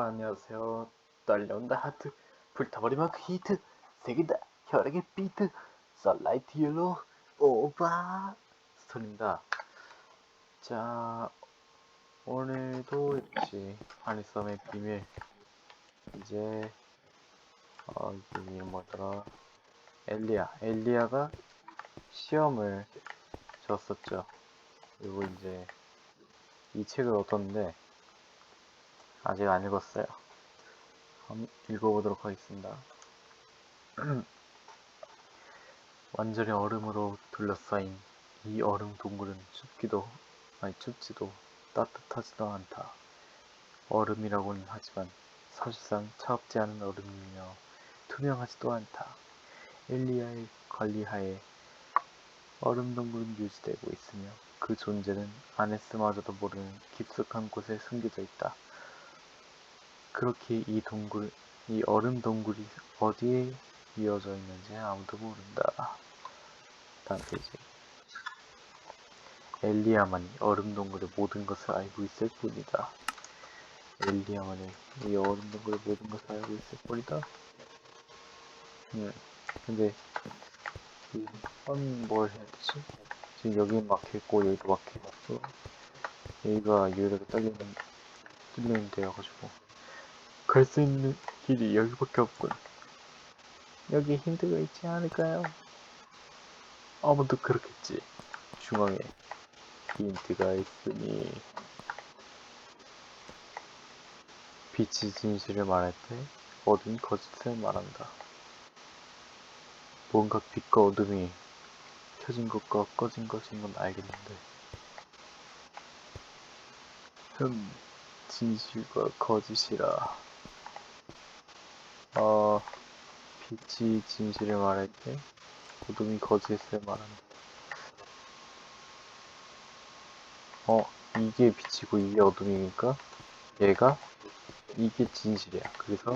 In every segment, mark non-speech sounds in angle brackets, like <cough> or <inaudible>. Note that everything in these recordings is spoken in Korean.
여러분 안녕하세요. 떨려온다 하트 불타버리면 그 히트 색이다 혈액의 비트 썬라이트 옐로우 오바 스톤입니다. 자 오늘도 역시 하니썸의 비밀. 이제 어 이게 뭐더라? 엘리아 엘리아가 시험을 줬었죠. 그리고 이제 이 책을 얻었는데 아직 안 읽었어요. 한번 읽어보도록 하겠습니다. <clears throat> 완전히 얼음으로 둘러싸인 이 얼음 동굴은 춥기도, 아니 춥지도 따뜻하지도 않다. 얼음이라고는 하지만 사실상 차갑지 않은 얼음이며 투명하지도 않다. 엘리아의 관리하에 얼음 동굴은 유지되고 있으며 그 존재는 아네스마저도 모르는 깊숙한 곳에 숨겨져 있다. 그렇게 이 동굴, 이 얼음 동굴이 어디에 이어져 있는지 아무도 모른다. 다음 페이지. 엘리야만이 얼음 동굴의 모든 것을 알고 있을 뿐이다. 엘리야만이 이 얼음 동굴의 모든 것을 알고 있을 뿐이다. 음, 근데 이건 뭘 해야 되지? 지금 여기 막혀있고 여기도 막혀있고 여기가 유일하게 뚫리는 뚫리는 데여가지고 갈 수 있는 길이 여기밖에 없군. 여기 힌트가 있지 않을까요? 아무도 그렇겠지. 중앙에 힌트가 있으니 빛이 진실을 말할 때 어둠 거짓을 말한다. 뭔가 빛과 어둠이 켜진 것과 꺼진 것인 건 알겠는데 흠 진실과 거짓이라 어 빛이 진실을 말할 때 어둠이 거짓을 말한다. 어 이게 빛이고 이게 어둠이니까 얘가 이게 진실이야. 그래서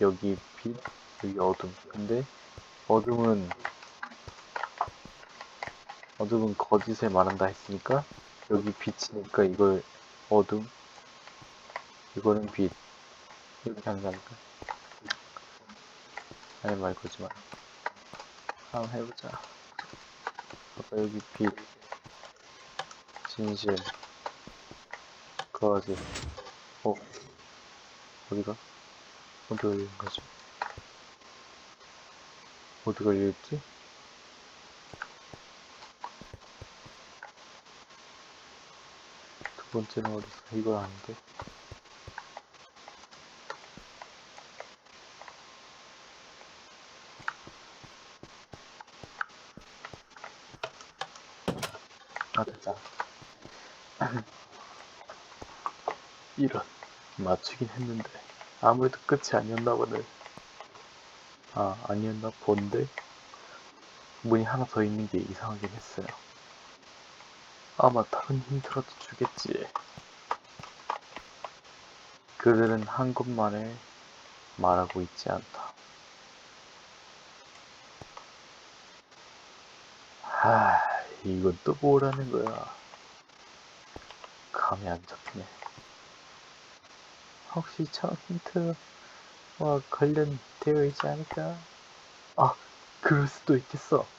여기 빛 여기 어둠. 근데 어둠은 어둠은 거짓을 말한다 했으니까 여기 빛이니까 이걸 어둠 이거는 빛. 이렇게 하는 거니까 아니 말 거지 마 한번 해보자. 아까 여기 빛 진실 거짓 어 어디가? 어디 걸리는 거지? 어디 걸려있지? 두 번째는 어디서 이거 아닌데 아 됐다 이런 맞추긴 했는데 아무래도 끝이 아니었나 보네. 아 아니었나 본데? 문이 하나 더 있는 게 이상하긴 했어요. 아마 다른 힌트라도 주겠지. 그들은 한 것만을 말하고 있지 않다. 하 이건 또 뭐라는 거야? 감이 안 잡히네 혹시 저 힌트와 관련되어 있지 않을까? 아, 그럴 수도 있겠어.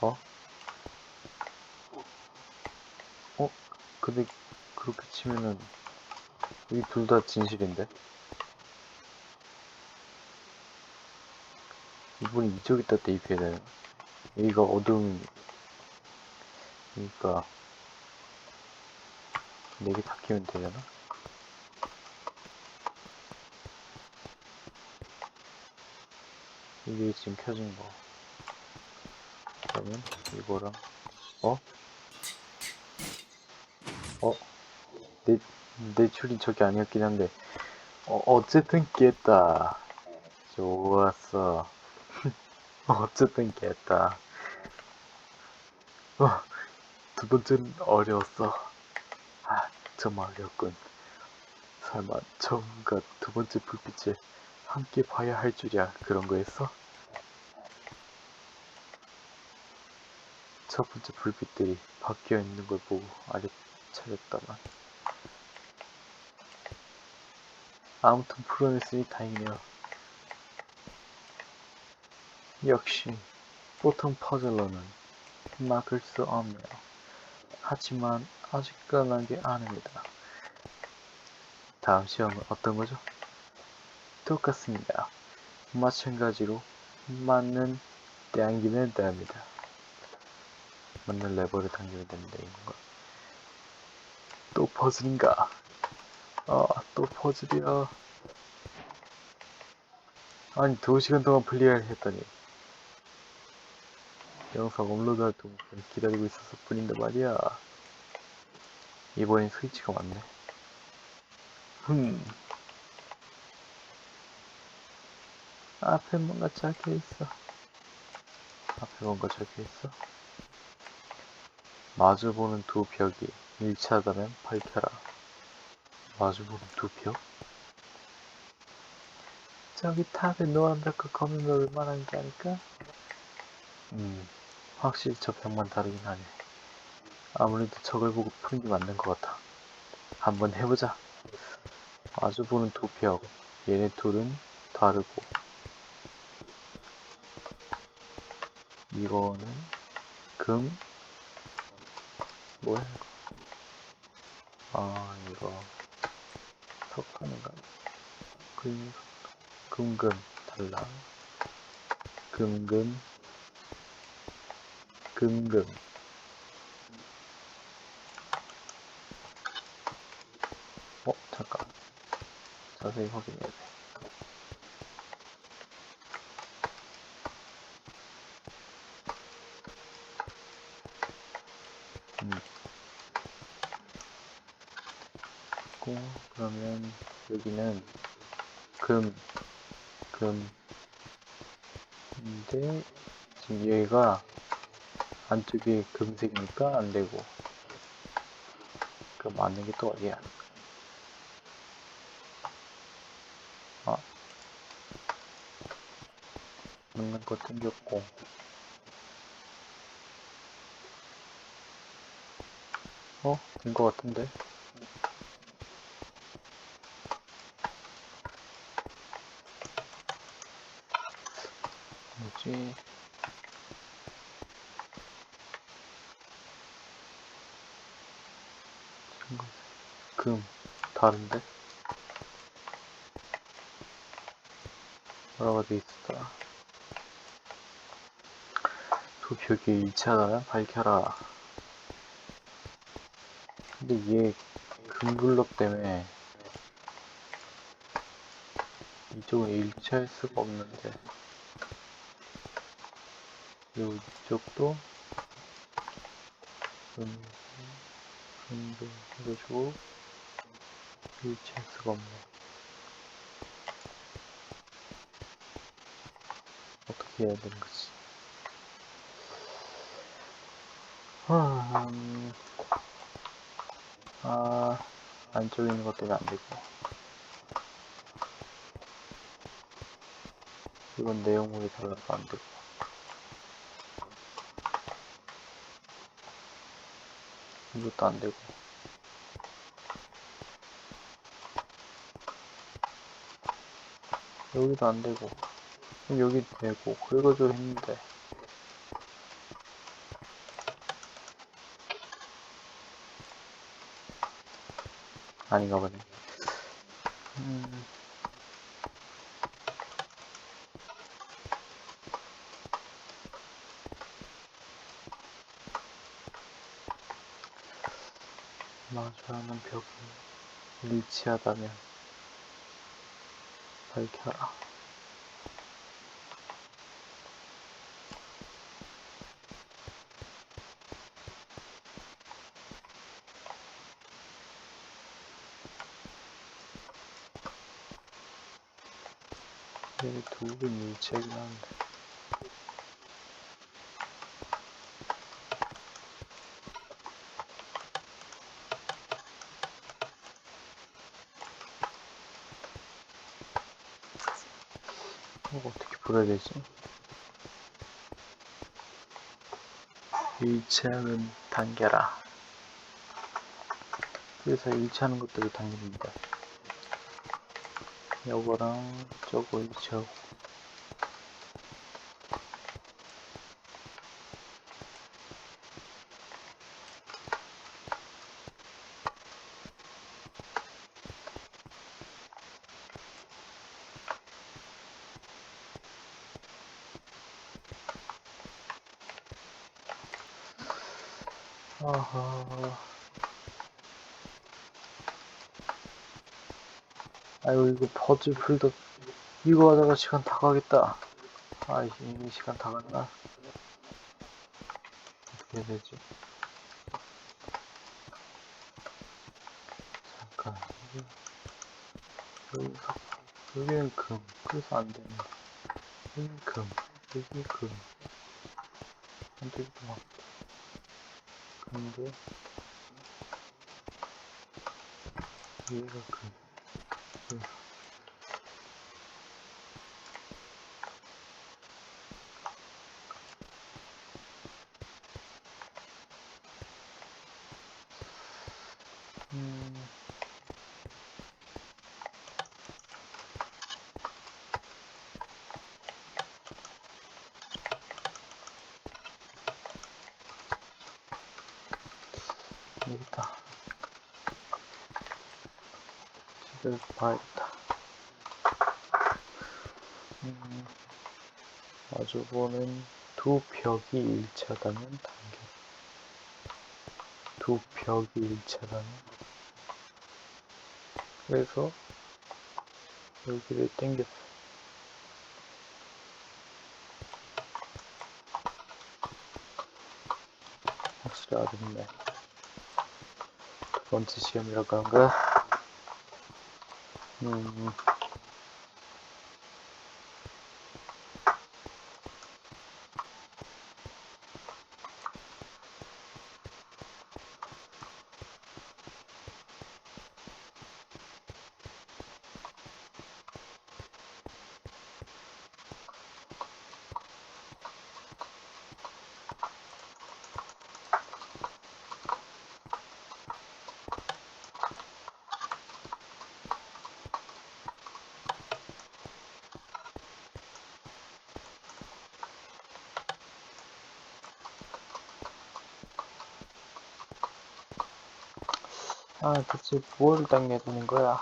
어? 어? 근데 그렇게 치면은 이 둘 다 진실인데? 이분이 이쪽에다 대입해야 되나? 여기가 어둠, 그러니까 다 키우면 되려나? 이게 지금 켜진 거. 그러면 이거랑 어? 어? 내, 내 줄이 저기 아니었긴 한데 어, 어쨌든 깼다. 좋았어. <laughs> 어쨌든 깼다. 어, 두 번째는 어려웠어. 아, 정말 어렵군. 설마 처음과 두 번째 불빛을 함께 봐야 할 줄이야 그런 거였어? 첫 번째 불빛들이 바뀌어 있는 걸 보고 알아차렸다만 아무튼 풀어냈으니 다행이네요. 역시 보통 퍼즐로는 막을 수 없네요. 하지만 아직 끝난 게 아닙니다. 다음 시험은 어떤 거죠? 똑같습니다. 마찬가지로 맞는 당기면 됩니다. 맞는 레버를 당기면 됩니다. 이건가? 또 퍼즐인가? 아, 또 퍼즐이야. 아니, 두 시간 동안 플레이를 했더니 영상 업로드할 동안 기다리고 있었을 뿐인데 말이야. 이번엔 스위치가 왔네. 흠. 앞에 뭔가 적혀 있어. 앞에 뭔가 적혀 있어. 마주보는 두 벽이 일치하다면 밝혀라. 마주보는 두 벽? 저기 탑에 노란 벽과 검은 벽을 말하는 게 아닐까? 음, 확실히 저 벽만 다르긴 하네. 아무래도 저걸 보고 푸는 게 맞는 것 같아. 한번 해보자. 두 벽. 얘네 둘은 다르고. 이거는 금 뭐야 아 이거 석탄인가 금 금금 달라 금금 금금 어 잠깐 자세히 확인해야 돼 음. 고 그러면 여기는 금, 금. 인데 지금 얘가 안쪽이 금색이니까 안 되고. 그 맞는 게 또 어디야? 맞는 거 땡겼고. 어? 된거 같은데? 뭐지? 청금색. 금 다른데? 뭐라고 돼 있었더 벽이 일치하다면 밝혀라. 근데 얘 금블럭 때문에 이쪽은 일치할 수가 없는데. 이쪽도 금, 금도 해가지고 일치할 수가 없네. 어떻게 해야 되는 거지 음, 아 안쪽에 있는 것 때문에 안 되고. 이건 내용물이 달라서 안 되고. 이것도 안 되고. 여기도 안 되고. 그럼 여기 되고. 그래가지고 했는데 아닌가 보네 음. 마주하는 벽이 일치하다면 밝혀라. 얘네 둘은 일치하긴 하는데 이거 어떻게 풀어야 되지? 일치하는 단계라. 그래서 일치하는 것들을 당깁니다. 요거랑 저거 일치하고. 아하. 퍼즐 풀다, 이거 하다가 시간 다 가겠다. 아, 이미 시간 다 갔나? 어떻게 해야 되지? 잠깐, 여기, 여기서, 여기는 금, 그래서 안 되네. 여기는 금, 여기 금. 안 되겠구만. 근데, 얘가 금. 음. 음. 여기다. 집에 봐야겠다. 음, 마주보는 두 벽이 일치하다는 단계. 두 벽이 일치하다는. 그래서 여기를 당겼어. 확실히 어렵네. 두 번째 시험이라고 한 거야? 음. 아, 대체 뭘 당겨야 되는 거야?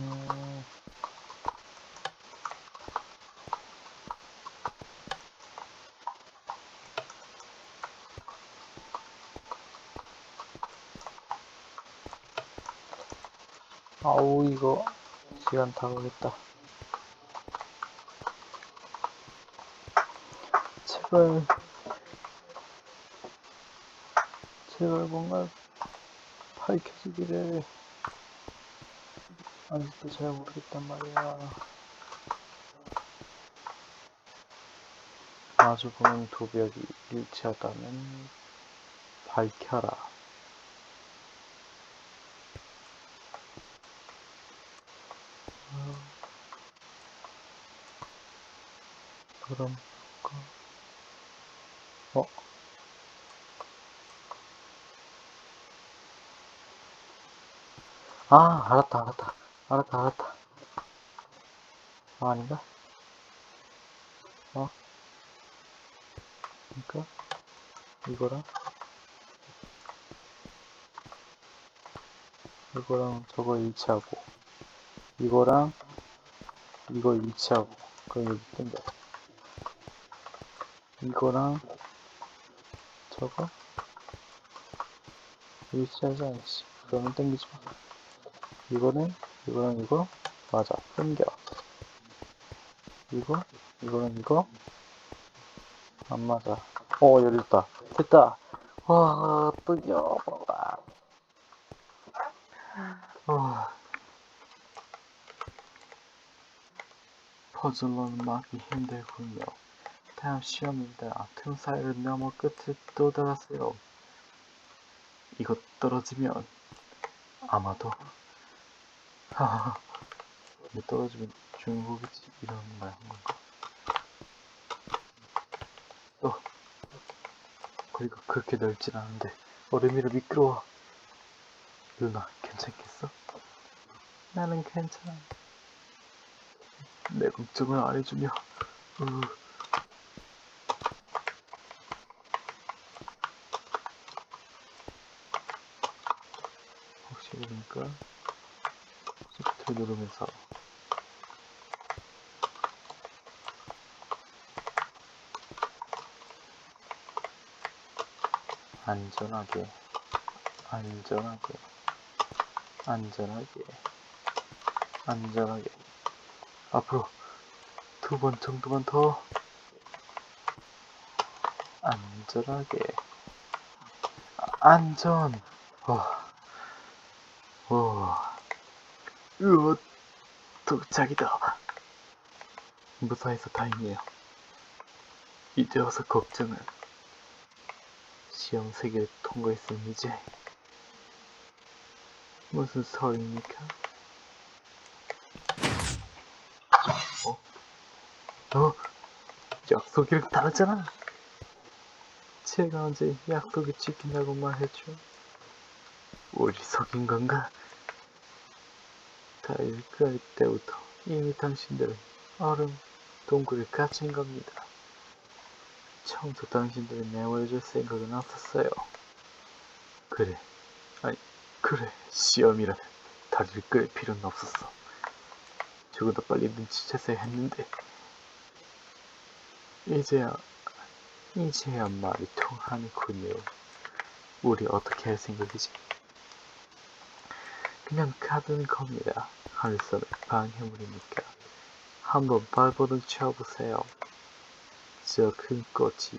음, 아우, 이거, 시간 다 가겠다. 제발, 제발 뭔가 밝혀지기를. 아직도 잘 모르겠단 말이야. 마주보는 두 벽이 일치하다면 밝혀라. 그럼? 어? 아, 알았다, 알았다. 알았다, 알았다. 아, 아닌가? 어? 그니까, 이거랑, 이거랑 저거 일치하고, 이거랑, 이거 일치하고, 그럼 여기 땡겨. 이거랑, 저거, 일치하지 않지. 그러면 땡기지 마. 이거는, 이거랑 이거, 맞아. 땡겨. 이거, 이거랑 이거, 안 맞아. 어, 열렸다. 됐다. 와, 뜨겨. 와. 와. 퍼즐로는 막기 힘들군요. 다음 시험입니다. 틈 사이를 넘어 끝에 도달하세요. 이거 떨어지면 아마도 하하 떨어지면 중국이지 이런 말 한 건가? 어 거기가 그렇게 넓진 않은데 얼음이라 미끄러워 누나 괜찮겠어? 나는 괜찮아 내 걱정을 안 해주며 으. 혹시 모르니까 시프트 누르면서. 안전하게 안전하게 안전하게 안전하게. 앞으로 두 번 정도만 더 안전하게. 아, 안전. 와, 와, 으어 도착이다 무사해서 다행이에요 이제 와서 걱정은 시험 세 개를 통과했으면 이제 무슨 소리입니까? 어? 어? 약속이랑 다르잖아. 제가 언제 약속을 지킨다고 말했죠? 우리 속인 건가? 다일 그할 때부터 이미 당신들은 얼음 동굴에 갇힌 겁니다. 처음부터 당신들을 내버려줄 생각은 없었어요. 그래. 아니, 그래. 시험이라 다리를 끌 필요는 없었어. 더 빨리 눈치챘어야 했는데. 이제야, 이제야 말이 통하는군요. 우리 어떻게 할 생각이지? 그냥 가두는 겁니다. 하늘선은 방해물이니까. 한번 발버둥 쳐보세요. 저 큰 꽃이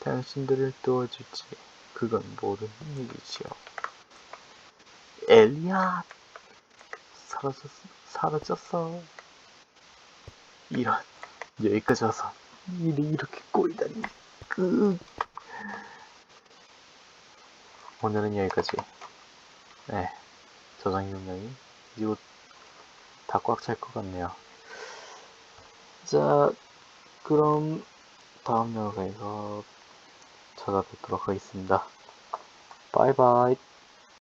당신들을 도와줄지 그건 모르는 일이지요. 엘리야 사라졌어 사라졌어. 이런 여기까지 와서 일이 이렇게 꼬이다니. 그 오늘은 여기까지. 네 저장 용량이 이거 다 꽉 찰 것 같네요. 자 그럼 다음 영상에서 찾아뵙도록 하겠습니다. 바이바이.